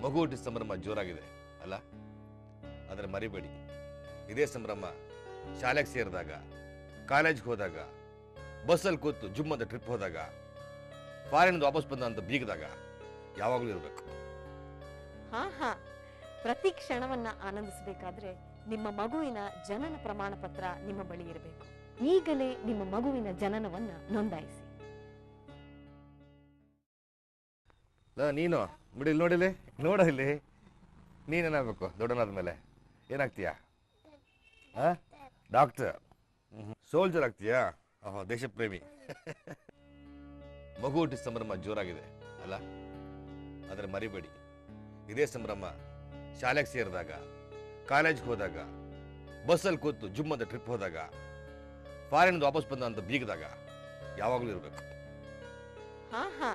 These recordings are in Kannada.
ಮಗು ಹುಟ್ಟಿದ ಸಂಭ್ರಮ ಜೋರಾಗಿದೆ ಅಲ್ಲ? ಆದರೆ ಮರಿಬೇಡಿ. ಇದೇ ಸಂಭ್ರಮ ಶಾಲೆಗೆ ಸೇರಿದಾಗ ಕಾಲೇಜ್ಗೆ ಹೋದಾಗ ಬಸ್ಸಲ್ಲಿ ಕೂತು ಜುಮ್ಮದ ಟ್ರಿಪ್ ಹೋದಾಗ ಫಾರಿನ್ ವಾಪಸ್ ಬಂದ ಅಂತ ಬೀಗದಾಗ ಯಾವಾಗಲೂ ಇರಬೇಕು. ಹಾ ಹಾ. ಪ್ರತಿ ಕ್ಷಣವನ್ನ ಆನಂದಿಸಬೇಕಾದ್ರೆ ನಿಮ್ಮ ಮಗುವಿನ ಜನನ ಪ್ರಮಾಣ ಪತ್ರ ನಿಮ್ಮ ಬಳಿ ಇರಬೇಕು. ಈಗಲೇ ನಿಮ್ಮ ಮಗುವಿನ ಜನನವನ್ನ ನೋಂದಾಯಿಸಿ. ನೀನು? ಮಿಡಿಲ್ ನೋಡಿಲೆ ನೋಡಿಲಿ? ನೋಡ ಇಲ್ಲಿ. ನೀನೇನಾಗಬೇಕು? ದೊಡ್ಡನಾದ ಮೇಲೆ. ಏನಾಗ್ತೀಯಾ? ಹಾಂ ಡಾಕ್ಟರ್. ಸೋಲ್ಜರ್ ಆಗ್ತೀಯಾ? ಓಹೋ, ದೇಶಪ್ರೇಮಿ. ಮಗು ಹುಟ್ಟಿದ ಸಂಭ್ರಮ ಜೋರಾಗಿದೆ, ಅಲ್ಲ? ಆದರೆ ಮರಿಬೇಡಿ. ಇದೇ ಸಂಭ್ರಮ ಶಾಲೆಗೆ ಸೇರಿದಾಗ, ಕಾಲೇಜ್ಗೆ ಹೋದಾಗ, ಬಸ್ಸಲ್ಲಿ ಕೂತು ಜುಮ್ಮದ ಟ್ರಿಪ್ ಹೋದಾಗ ಫಾರಿನ್ ವಾಪಸ್ ಬಂದ ಅಂತ ಬೀಗದಾಗ, ಯಾವಾಗಲೂ ಇರಬೇಕು. ಹಾ ಹಾ.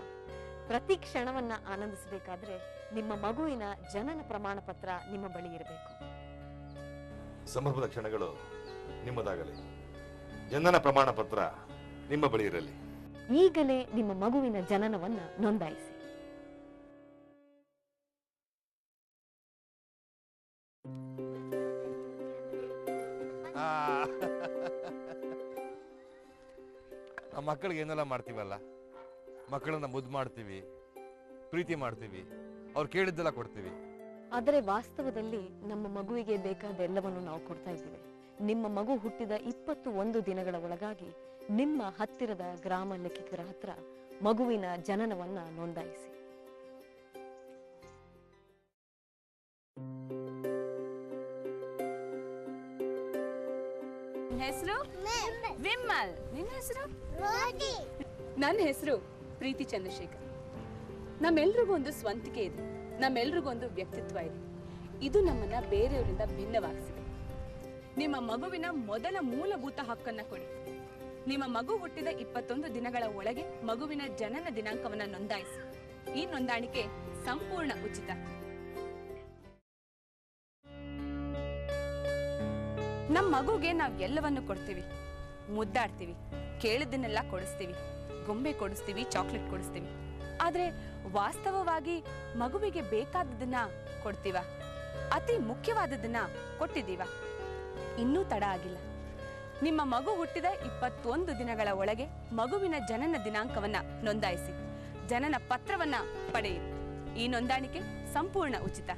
ಪ್ರತಿ ಕ್ಷಣವನ್ನ ಆನಂದಿಸಬೇಕಾದ್ರೆ ನಿಮ್ಮ ಮಗುವಿನ ಜನನ ಪ್ರಮಾಣ ಪತ್ರ ನಿಮ್ಮ ಬಳಿ ಇರಬೇಕು. ಸಂಭ್ರಮದ ಕ್ಷಣಗಳು ನಿಮ್ಮದಾಗಲಿ. ಜನನ ಪ್ರಮಾಣ ಪತ್ರ ನಿಮ್ಮ ಬಳಿ ಇರಲಿ. ಈಗಲೇ ನಿಮ್ಮ ಮಗುವಿನ ಜನನವನ್ನ ನೋಂದಾಯಿಸಿ. ಆ. ಮಕ್ಕಳಿಗೆ ಏನೆಲ್ಲ ಮಾಡ್ತೀವಲ್ಲ? ಮಕ್ಕಳನ್ನ ಮುದ್ದು ಮಾಡ್ತೀವಿ ಪ್ರೀತಿ ಮಾಡ್ತೀವಿ. ಅವ್ರು ಕೇಳಿದ್ದೆಲ್ಲ ಕೊಡ್ತೀವಿ. ಆದರೆ ವಾಸ್ತವದಲ್ಲಿ ನಮ್ಮ ಮಗುವಿಗೆ ಬೇಕಾದ ಎಲ್ಲವನ್ನು ನಾವು ಕೊಡ್ತಾ ಇದ್ದೀವಿ. ನಿಮ್ಮ ಮಗು ಹುಟ್ಟಿದ ಇಪ್ಪತ್ತು ಒಂದು ದಿನಗಳ ಒಳಗಾಗಿ ನಿಮ್ಮ ಹತ್ತಿರದ ಗ್ರಾಮ ಲೆಕ್ಕಿಕರ ಹತ್ರ ಮಗುವಿನ ಜನನವನ್ನ ನೋಂದಾಯಿಸಿ. ಹೆಸರು? ವಿಮಲ್. ನಿನ್ನ ಹೆಸರು? ನನ್ನ ಹೆಸರು ಪ್ರೀತಿ ಚಂದ್ರಶೇಖರ್. ನಮ್ಮೆಲ್ರಿಗೂ ಒಂದು ಸ್ವಂತಿಕೆ ಇದೆ. ನಮ್ಮೆಲ್ರಿಗೂ ಒಂದು ವ್ಯಕ್ತಿತ್ವ ಇದೆ. ಇದು ನಮ್ಮನ್ನ ಬೇರೆಯವರಿಂದ ಭಿನ್ನವಾಗಿಸಿದೆ. ನಿಮ್ಮ ಮಗುವಿನ ಮೊದಲ ಮೂಲಭೂತ ಹಕ್ಕನ್ನ ಕೊಡಿ. ನಿಮ್ಮ ಮಗು ಹುಟ್ಟಿದ ಇಪ್ಪತ್ತೊಂದು ದಿನಗಳ ಒಳಗೆ ಮಗುವಿನ ಜನನ ದಿನಾಂಕವನ್ನ ನೋಂದಾಯಿಸಿ. ಈ ನೋಂದಾಣಿಕೆ ಸಂಪೂರ್ಣ ಉಚಿತ. ನಮ್ಮ ಮಗುಗೆ ನಾವ್ ಎಲ್ಲವನ್ನು ಕೊಡ್ತೀವಿ. ಮುದ್ದಾಡ್ತೀವಿ. ಕೇಳಿದ್ದನ್ನೆಲ್ಲ ಕೊಡಿಸ್ತೀವಿ. ಗೊಂಬೆ ಕೊಡಿಸ್ತೀವಿ. ಚಾಕ್ಲೇಟ್ ಕೊಡಿಸ್ತೀವಿ. ಆದ್ರೆ ವಾಸ್ತವವಾಗಿ ಮಗುವಿಗೆ ಬೇಕಾದದನ್ನ ಕೊಡ್ತೀವ? ಅತಿ ಮುಖ್ಯವಾದದನ್ನ ಕೊಟ್ಟಿದ್ದೀವ? ಇನ್ನೂ ತಡ ಆಗಿಲ್ಲ. ನಿಮ್ಮ ಮಗು ಹುಟ್ಟಿದ ಇಪ್ಪತ್ತೊಂದು ದಿನಗಳ ಒಳಗೆ ಮಗುವಿನ ಜನನ ದಿನಾಂಕವನ್ನ ನೋಂದಾಯಿಸಿ. ಜನನ ಪತ್ರವನ್ನ ಪಡೆಯಿರಿ. ಈ ನೋಂದಾಣಿಕೆ ಸಂಪೂರ್ಣ ಉಚಿತ.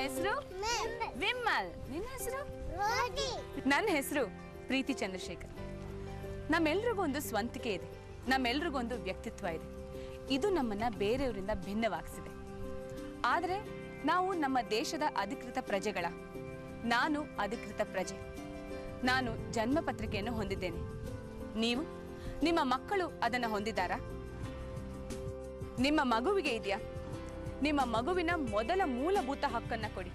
ಹೆಸರು? ವಿಮಲ್. ನಿನ್ನ ಹೆಸರು? ನನ್ನ ಹೆಸರು ಪ್ರೀತಿ ಚಂದ್ರಶೇಖರ್. ನಮ್ಮೆಲ್ರಿಗೂ ಒಂದು ಸ್ವಂತಿಕೆ ಇದೆ. ನಮ್ಮೆಲ್ರಿಗೊಂದು ವ್ಯಕ್ತಿತ್ವ ಇದೆ. ಇದು ನಮ್ಮನ್ನ ಬೇರೆಯವರಿಂದ ಭಿನ್ನವಾಗಿಸಿದೆ. ಆದರೆ ನಾವು ನಮ್ಮ ದೇಶದ ಅಧಿಕೃತ ಪ್ರಜೆಗಳ. ನಾನು ಅಧಿಕೃತ ಪ್ರಜೆ. ನಾನು ಜನ್ಮ ಪತ್ರಿಕೆಯನ್ನು ಹೊಂದಿದ್ದೇನೆ. ನೀವು? ನಿಮ್ಮ ಮಕ್ಕಳು ಅದನ್ನು ಹೊಂದಿದ್ದಾರಾ? ನಿಮ್ಮ ಮಗುವಿಗೆ ಇದೆಯಾ? ನಿಮ್ಮ ಮಗುವಿನ ಮೊದಲ ಮೂಲಭೂತ ಹಕ್ಕನ್ನ ಕೊಡಿ.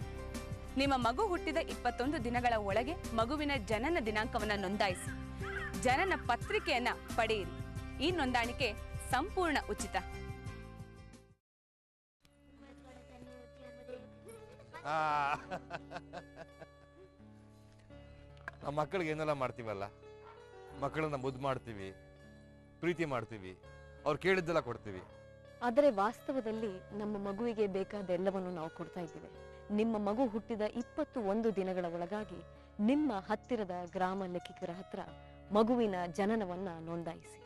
ನಿಮ್ಮ ಮಗು ಹುಟ್ಟಿದ ಇಪ್ಪತ್ತೊಂದು ದಿನಗಳ ಒಳಗೆ ಮಗುವಿನ ಜನನ ದಿನಾಂಕವನ್ನ ನೋಂದಾಯಿಸಿ. ಜನನ ಪತ್ರಿಕೆಯನ್ನ ಪಡೆಯಿರಿ. ಈ ನೋಂದಾಣಿಕೆ ಸಂಪೂರ್ಣ ಉಚಿತ. ನಮ್ಮ ಮಕ್ಕಳಿಗೆ ಏನೆಲ್ಲ ಮಾಡ್ತೀವಲ್ಲ? ಮಕ್ಕಳನ್ನ ಮುದ್ದು ಮಾಡ್ತೀವಿ, ಪ್ರೀತಿ ಮಾಡ್ತೀವಿ, ಅವ್ರು ಕೇಳಿದ್ದೆಲ್ಲ ಕೊಡ್ತೀವಿ. ಆದರೆ ವಾಸ್ತವದಲ್ಲಿ ನಮ್ಮ ಮಗುವಿಗೆ ಬೇಕಾದ ಎಲ್ಲವನ್ನು ನಾವು ಕೊಡ್ತಾ ಇದ್ದೇವೆ. ನಿಮ್ಮ ಮಗು ಹುಟ್ಟಿದ ಇಪ್ಪತ್ತು ಒಂದು ದಿನಗಳ ಒಳಗಾಗಿ ನಿಮ್ಮ ಹತ್ತಿರದ ಗ್ರಾಮ ಲೆಕ್ಕಿಗರ ಹತ್ರ ಮಗುವಿನ ಜನನವನ್ನ ನೋಂದಾಯಿಸಿ.